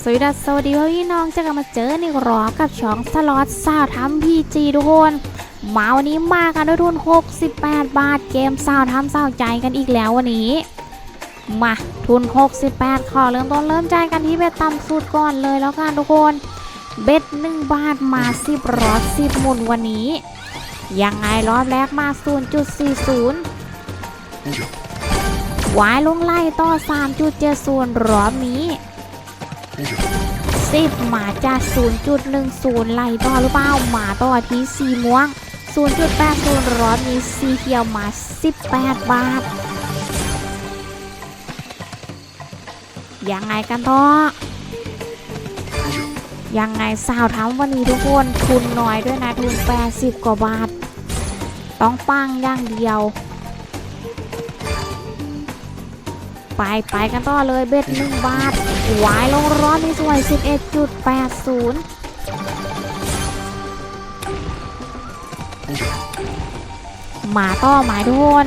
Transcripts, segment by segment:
สวัสดีสวัสดีพี่น้องเจะกันมาเจอในรอกับช่องสล็อตสาวทำพีจีทุกคนมาวันนี้มากันด้วยทุน 68 บาทเกมสาวทำสาวใจกันอีกแล้ววันนี้ มาทุน 68 ขอเริ่มต้นเริ่มใจายกันที่เบ็ดต่ำสุดก่อนเลยแล้วกันทุกคน เบ็ด1บาทมา10รอบ10หมุนวันนี้ ยังไงรอบแรกมา 0.40วายลงไล่ต่อ 3.70 รอบนี้ 10หมาจะ0.10ไล่ต่อหรือเปล่าหมาต่อที่สีม่วง 0.80รอบนี้สีเขียวมา 18 บาท ยังไงกันต่อยังไงสาวทำวันนี้ทุกคนทุนน้อยด้วยนะทุน 80 กว่าบาท ต้องปังอย่างเดียว ไปไปกันต่อเลยเบ็ดหนึ่งบาทหวายลงร้อนนี่สวย 11.80หมาต่อหมายทุกคน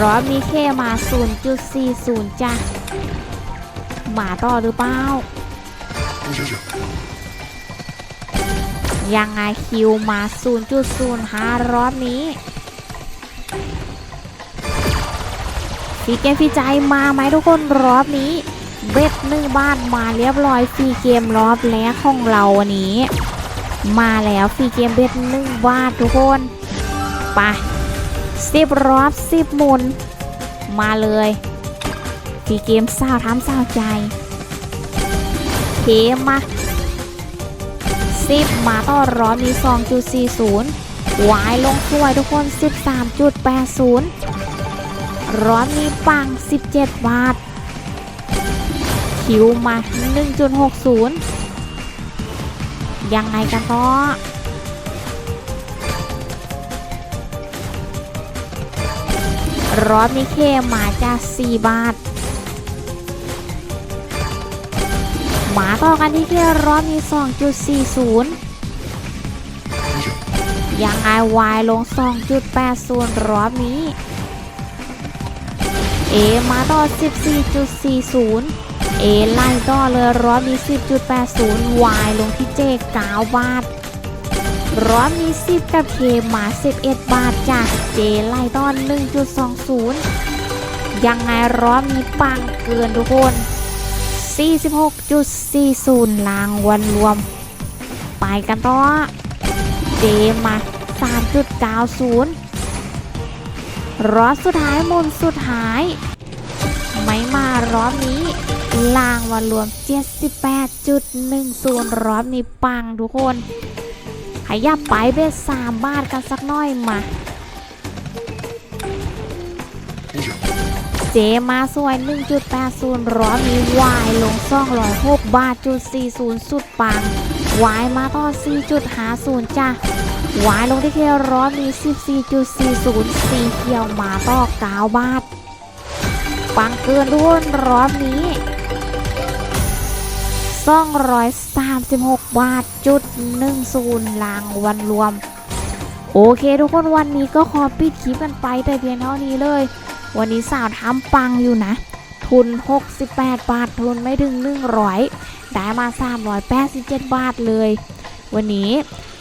ร้อนมีเคมา 0.40 จ้ะ หมาต่อหรือเปล่า ยังไงคิวมา 0.05 รอบนี้ฟรีเกมฟรีใจมาไหมทุกคนรอบนี้ เบ็ดหนึ่งบ้าทมาเรียบร้อยฟรีเกมรอบแรกของเราวันนี้ มาแล้วฟรีเกมเบ็ดหนึ่งบ้าททุกคนไปสิบรอบสิบหมุน มาเลยฟรีเกมสาวทำสาวใจเคมา 10 มาต่อร้อนมี 2.40 วายลงสวยทุกคน 13.80 ร้อนมีปัง 17 บาท คิวมา 1.60 ยังไงกันต่อร้อนมีเคมาจะ4บาท ต่อกันที่แค่รอบมี 2.40 ยังไงวายลง 2.80 ร้อบนี้ เอมาต่อ 14.40 เอไล่ต่อเลยร้อบนี้10.80วายลงที่เจ9บาทร้อบนี้10กับเคมา 11 บาทจ้ะเจไล่ต่อ1.20 ยังไงร้อบนี้ปังเกินทุกคน 46.40ลางวันรวม ไปกันต่อ เจมา 3.90รอบสุดท้ายมุนสุดท้าย ไม่มารอบนี้ลางวันรวม 78.10 รอบนี้ปังทุกคน ขยับไปเบส3บาทกันสักหน่อยมา เจมาสวย 1.80 ร้อนมีวายลง206บาทจุด40 สุดปังวายมาต่อ 4.50 จ้ะวายลงที่เคร้อนมี 14.40 สีเขียวมาต่อ 9 บาท ปังเกินทุกคนร้อบนี้236 บาทจุด10ลางวันรวม โอเคทุกคนวันนี้ก็ขอปิดคลิปกันไปแต่เพียงเท่านี้เลย วันนี้สาวทำปังอยู่นะ ทุน 68 บาท ทุนไม่ถึง 100 ได้มา 387 บาทเลย วันนี้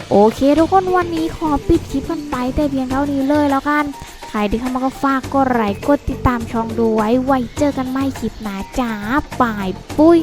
โอเคทุกคนวันนี้ขอปิดคลิปกันไปแต่เพียงเท่านี้เลยแล้วกัน ใครที่เข้ามาก็ฝากกดไลค์กดติดตามช่องดูไว้ไว้เจอกันใหม่คลิปหน้าจ้าปายปุ้ย